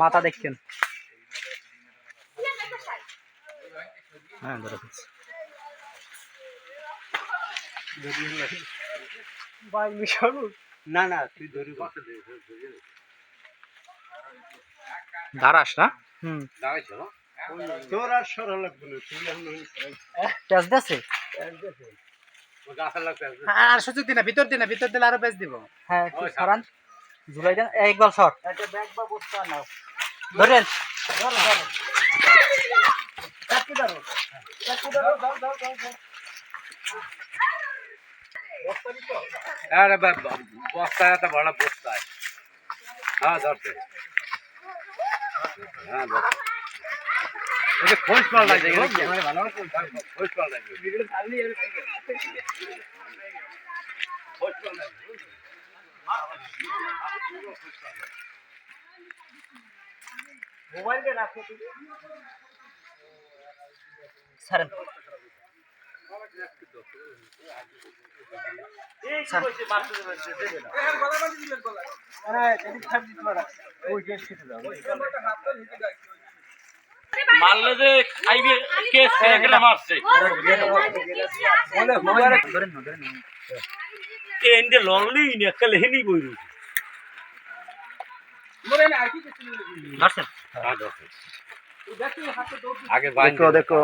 মাথা দেখছেন? হ্যাঁ। না না তুই ধরি দাঁড়াস না? হুম। তোর আর সরা লাগবে না তুই এখন আর সুযোগ দিনা ভিতর দিনা ভিতর দিলে আরও বেশ দিব। হ্যাঁ সরান। ঝুলাই দেন একবার সর একটা ব্যাগ বা বস্তা নাও। ধরেন। ধরো ধরো। চাকরি ধরো। চাকরি ধরো বস্তা বড় বস্তা। হ্যাঁ হ্যাঁ খোঁজ ভালো পাল্টা মোবাইলটা রাখো তুমি কি মারলে যে খাইবে কেস খেলে মারছে? না। এন্ডে লংলি নি? কালে হেনি বইরু আগে দেখো দেখো।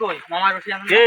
কই? মামা কে?